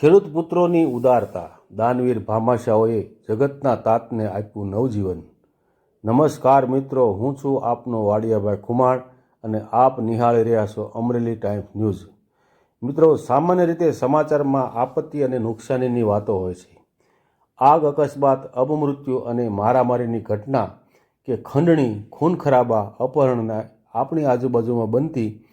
ખેડૂત પુત્રોની ઉદારતા, દાનવીર ભામાશાઓએ જગતના તાતને આપ્યું નવજીવન. નમસ્કાર મિત્રો, હું છું આપનો વાડિયાભાઈ ખુમાણ અને આપ નિહાળી રહ્યા છો અમરેલી ટાઈમ્સ ન્યૂઝ. મિત્રો, સામાન્ય રીતે સમાચારમાં આપત્તિ અને નુકસાનીની વાતો હોય છે. આગ, અકસ્માત, અપમૃત્યુ અને મારામારીની ઘટના કે ખંડણી, ખૂન ખરાબા, અપહરણના આપણી આજુબાજુમાં બનતી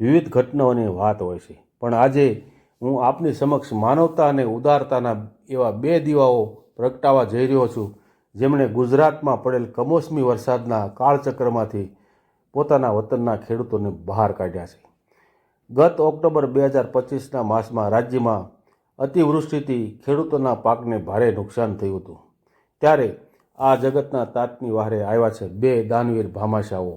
વિવિધ ઘટનાઓની વાત હોય છે. પણ આજે હું આપની સમક્ષ માનવતા અને ઉદારતાના એવા બે દીવાઓ પ્રગટાવવા જઈ રહ્યો છું, જેમણે ગુજરાતમાં પડેલ કમોસમી વરસાદના કાળચક્રમાંથી પોતાના વતનના ખેડૂતોને બહાર કાઢ્યા છે. ગત ઓક્ટોબર બે હજાર પચીસના માસમાં રાજ્યમાં અતિવૃષ્ટિથી ખેડૂતોના પાકને ભારે નુકસાન થયું હતું. ત્યારે આ જગતના તાતની વારે આવ્યા છે બે દાનવીર ભામાશાઓ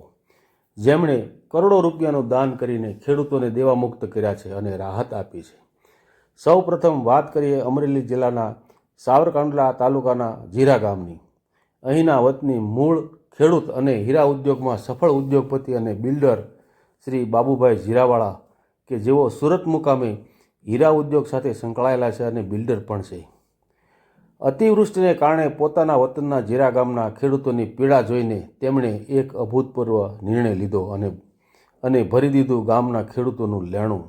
જેમણે કરોડો રૂપિયાનું દાન કરીને ખેડૂતોને દેવામુક્ત કર્યા છે અને રાહત આપી છે. સૌ પ્રથમ વાત કરીએ અમરેલી જિલ્લાના સાવરકાંડલા તાલુકાના જીરા ગામની. અહીંના વતની મૂળ ખેડૂત અને હીરા ઉદ્યોગમાં સફળ ઉદ્યોગપતિ અને બિલ્ડર શ્રી બાબુભાઈ જીરાવાળા કે જેઓ સુરત મુકામે હીરા ઉદ્યોગ સાથે સંકળાયેલા છે અને બિલ્ડર પણ છે. અતિવૃષ્ટિને કારણે પોતાના વતનના જીરા ગામના ખેડૂતોની પીડા જોઈને તેમણે એક અભૂતપૂર્વ નિર્ણય લીધો અને અને ભરી દીધું ગામના ખેડૂતોનું લેણું.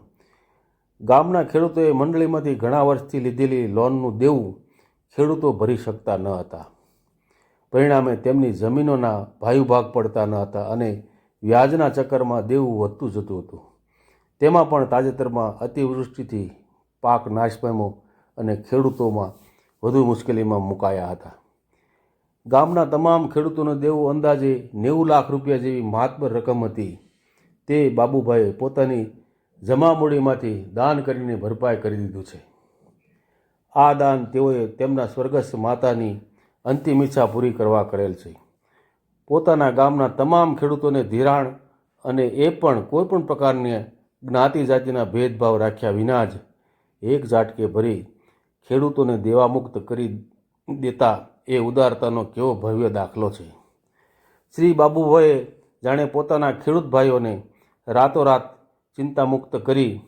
ગામના ખેડૂતોએ મંડળીમાંથી ઘણા વર્ષથી લીધેલી લોનનું દેવું ખેડૂતો ભરી શકતા ન હતા. પરિણામે તેમની જમીનોના ભાયુભાગ પડતા ન હતા અને વ્યાજના ચક્કરમાં દેવું વધતું જતું હતું. તેમાં પણ તાજેતરમાં અતિવૃષ્ટિથી પાક નાશ પામ્યો અને ખેડૂતોમાં વધુ મુશ્કેલીમાં મુકાયા હતા. ગામના તમામ ખેડૂતોનું દેવું અંદાજે નેવું લાખ રૂપિયા જેવી મહાત્મર રકમ હતી. તે બાબુભાઈએ પોતાની જમા મૂડીમાંથી દાન કરીને ભરપાઈ કરી દીધું છે. આ દાન તેઓએ તેમના સ્વર્ગસ્થ માતાની અંતિમ ઈચ્છા પૂરી કરવા કરેલ છે. પોતાના ગામના તમામ ખેડૂતોને ધિરાણ અને એ પણ કોઈપણ પ્રકારની જ્ઞાતિ જાતિના ભેદભાવ રાખ્યા વિના જ એક ઝાટકે ભરી ખેડૂતોને દેવામુક્ત કરી દેતા એ ઉદારતાનો કેવો ભવ્ય દાખલો છે. શ્રી બાબુભાઈએ જાણે પોતાના ખેડૂત ભાઈઓને રાતોરાત ચિંતામુક્ત કરી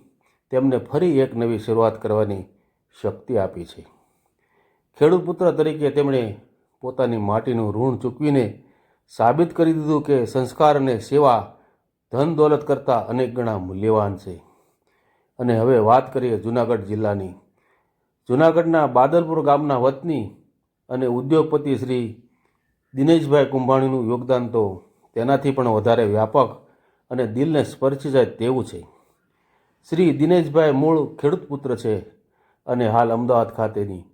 તેમને ફરી એક નવી શરૂઆત કરવાની શક્તિ આપી છે. ખેડૂત પુત્ર તરીકે તેમણે પોતાની માટીનું ઋણ ચૂકવીને સાબિત કરી દીધું કે સંસ્કાર અને સેવા ધન દોલત કરતાં અનેક ગણા મૂલ્યવાન છે. અને હવે વાત કરીએ જૂનાગઢ જિલ્લાની. જૂનાગઢના બાદલપુર ગામના વતની અને ઉદ્યોગપતિ શ્રી દિનેશભાઈ કુંભાણીનું યોગદાન તો તેનાથી પણ વધારે વ્યાપક અને દિલને સ્પર્શી જાય તેવું છે. શ્રી દિનેશભાઈ મૂળ ખેડૂત પુત્ર છે અને હાલ અમદાવાદ ખાતેની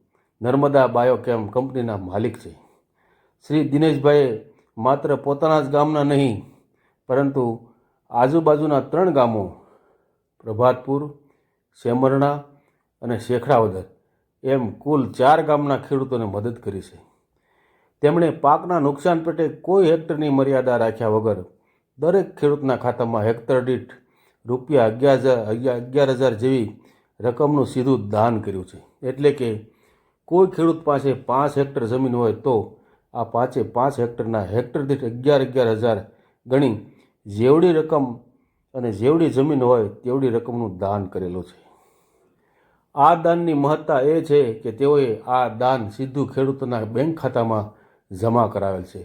નર્મદા બાયોકેમ કંપનીના માલિક છે. શ્રી દિનેશભાઈએ માત્ર પોતાના જ ગામના નહીં, પરંતુ આજુબાજુના ત્રણ ગામો, પ્રભાતપુર શેમરણા અને શેખડાવદર, એમ કુલ ચાર ગામના ખેડૂતોને મદદ કરી છે. તેમણે પાકના નુકસાન પેટે કોઈ હેક્ટરની મર્યાદા રાખ્યા વગર દરેક ખેડૂતના ખાતામાં હેક્ટર દીઠ રૂપિયા અગિયાર હજાર અગિયાર હજાર જેવી રકમનું સીધું દાન કર્યું છે. એટલે કે કોઈ ખેડૂત પાસે પાંચ હેક્ટર જમીન હોય તો આ પાંચે પાંચ હેક્ટરના હેક્ટર દીઠ અગિયાર અગિયાર હજાર ગણી જેવડી રકમ અને જેવડી જમીન હોય તેવડી રકમનું દાન કરેલું છે. આ દાનની મહત્તા એ છે કે તેઓએ આ દાન સીધું ખેડૂતોના બેંક ખાતામાં જમા કરાવેલ છે.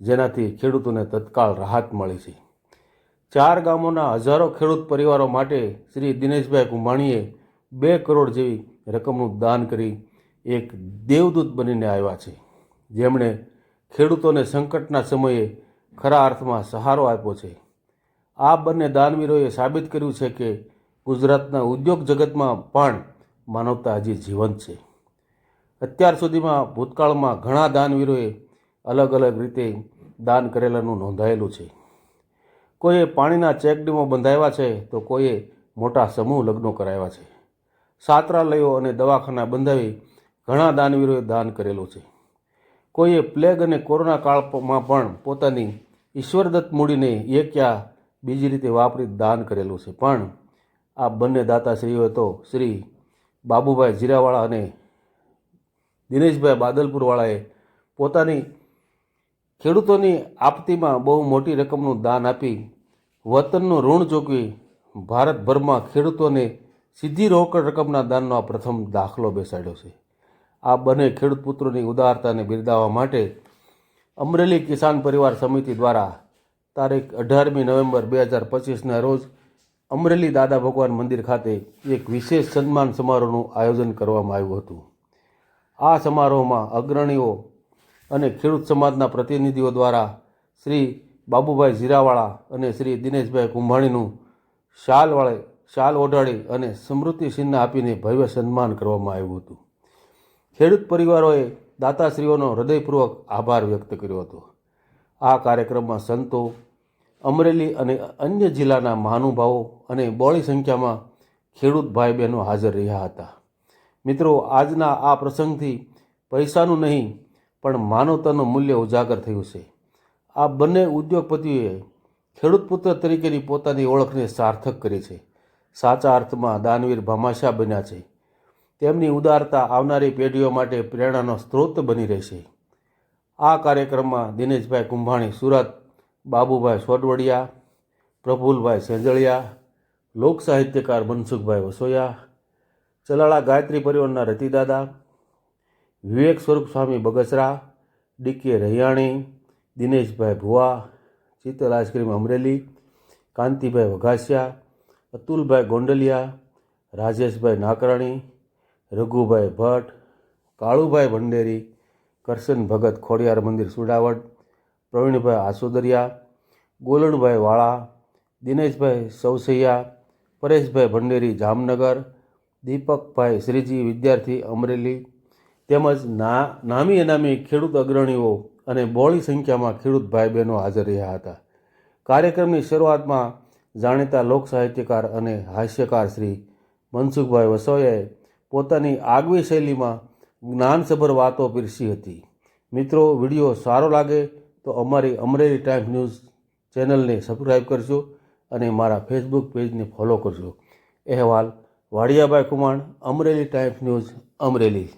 જેનાથી ખેડૂતોને તત્કાળ રાહત મળી છે. ચાર ગામોના હજારો ખેડૂત પરિવારો માટે શ્રી દિનેશભાઈ કુંભાણીએ બે કરોડ જેવી રકમનું દાન કરી એક દેવદૂત બનીને આવ્યા છે. જેમણે ખેડૂતોને સંકટના સમયે ખરા અર્થમાં સહારો આપ્યો છે. આ બંને દાનવીરોએ સાબિત કર્યું છે કે ગુજરાતના ઉદ્યોગ જગતમાં પણ માનવતા હજી જીવંત છે. અત્યાર સુધીમાં ભૂતકાળમાં ઘણા દાનવીરોએ અલગ અલગ રીતે દાન કરેલાનું નોંધાયેલું છે. કોઈએ પાણીના ચેકડીમો બંધાવ્યા છે તો કોઈએ મોટા સમૂહ લગ્નો કરાવ્યા છે. સાતરાલયો અને દવાખાના બંધાવી ઘણા દાનવીરોએ દાન કરેલું છે. કોઈએ પ્લેગ અને કોરોના કાળમાં પણ પોતાની ઈશ્વરદત્ત મૂડીને એક યા બીજી રીતે વાપરી દાન કરેલું છે. પણ આ બંને દાતાશ્રીઓએ તો શ્રી બાબુભાઈ જીરાવાળા અને દિનેશભાઈ બાદલપુરવાળાએ પોતાની ખેડૂતોની આપતીમાં બહુ મોટી રકમનું દાન આપી વતનનું ઋણ ચૂકવી ભારતભરમાં ખેડૂતોને સીધી રોકડ રકમના દાનનો આ પ્રથમ દાખલો બેસાડ્યો છે. આ બંને ખેડૂત પુત્રોની ઉદારતાને બિરદાવવા માટે અમરેલી કિસાન પરિવાર સમિતિ દ્વારા તારીખ અઢારમી નવેમ્બર બે હજાર પચીસના રોજ અમરેલી દાદા ભગવાન મંદિર ખાતે એક વિશેષ સન્માન સમારોહનું આયોજન કરવામાં આવ્યું હતું. આ સમારોહમાં અગ્રણીઓ અને ખેડૂત સમાજના પ્રતિનિધિઓ દ્વારા શ્રી બાબુભાઈ જીરાવાળા અને શ્રી દિનેશભાઈ કુંભાણીનું શાલ વડે શાલ ઓઢાડી અને સ્મૃતિ ચિહ્ન આપીને ભવ્ય સન્માન કરવામાં આવ્યું હતું. ખેડૂત પરિવારોએ દાતાશ્રીઓનો હૃદયપૂર્વક આભાર વ્યક્ત કર્યો હતો. આ કાર્યક્રમમાં સંતો, અમરેલી અને અન્ય જિલ્લાના મહાનુભાવો અને બહોળી સંખ્યામાં ખેડૂત ભાઈ બહેનો હાજર રહ્યા હતા. મિત્રો, આજના આ પ્રસંગથી પૈસાનું નહીં પણ માનવતાનું મૂલ્ય ઉજાગર થયું છે. આ બંને ઉદ્યોગપતિઓએ ખેડૂત પુત્ર તરીકેની પોતાની ઓળખને સાર્થક કરી છે. સાચા અર્થમાં દાનવીર ભામાશા બન્યા છે. તેમની ઉદારતા આવનારી પેઢીઓ માટે પ્રેરણાનો સ્ત્રોત બની રહેશે. આ કાર્યક્રમમાં દિનેશભાઈ કુંભાણી, સુરત, બાબુભાઈ સોડવડિયા પ્રફુલભાઈ સેંજળિયા લોક સાહિત્યકાર મનસુખભાઈ વસોયા, ચલાળા ગાયત્રી પરિવારના Ratidada Vivek Swaroop Swami Bagasara, DK Raiyani, Dineshbhai Bhuva, Chittal ice cream Amreli, Kantibhai Vaghasiya, Atulbhai Gondaliya, Rajeshbhai Nakrani, Raghubhai Bhatt, Kalubhai Bhanderi, Karshan Bhagat Khodiyar Mandir Sudavad, Pravinbhai Asodariya, ગોલણભાઈ વાળા, દિનેશભાઈ સૌસૈયા, પરેશભાઈ ભંડેરી જામનગર, દીપકભાઈ શ્રીજી વિદ્યાર્થી અમરેલી તેમજ ના, નામી અનામી ખેડૂત અગ્રણીઓ અને બહોળી સંખ્યામાં ખેડૂત ભાઈ બહેનો હાજર રહ્યા હતા. કાર્યક્રમની શરૂઆતમાં જાણીતા લોક સાહિત્યકાર અને હાસ્યકાર શ્રી મનસુખભાઈ વસોયાએ પોતાની આગવી શૈલીમાં જ્ઞાનસભર વાતો પીરસી હતી. મિત્રો, વીડિયો સારો લાગે તો અમારી અમરેલી ટાઈમ્સ ન્યૂઝ ચેનલને સબસ્ક્રાઈબ કરજો અને મારા ફેસબુક પેજને ફોલો કરજો. અહેવાલ, વાડિયાભાઈ કુમાણ, અમરેલી ટાઈમ્સ ન્યૂઝ, અમરેલી.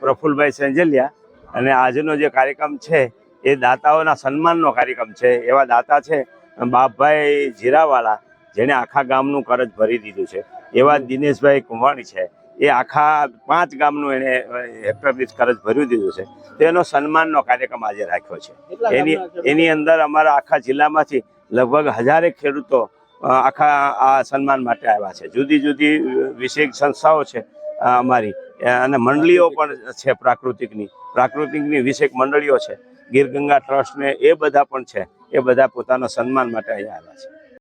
પ્રફુલભાઈ સેંજલિયા અને આજનો જે કાર્યક્રમ છે એ દાતાઓના સન્માનનો કાર્યક્રમ છે એવા દાતા છે બાપભાઈ જીરાવાળા જેણે આખા ગામનું કરજ ભરી દીધું છે. એવા દિનેશભાઈ કુંવાણી છે એ આખા પાંચ ગામનું એણે હેક્ટર દીઠ કરજ ભર્યું દીધું છે. તેનો સન્માનનો કાર્યક્રમ આજે રાખ્યો છે. એની એની અંદર અમારા આખા જિલ્લામાંથી લગભગ હજારેક ખેડૂતો આખા આ સન્માન માટે આવ્યા છે. જુદી જુદી વિશેષ સંસ્થાઓ છે અમારી. અને મંડળીઓ પણ છે પ્રાકૃતિકની. પ્રાકૃતિકની વિશેષ મંડળીઓ છે. ગીર ગંગા ટ્રસ્ટ ને એ બધા પણ છે. એ બધા પોતાના સન્માન માટે અહીંયા આવ્યા છે.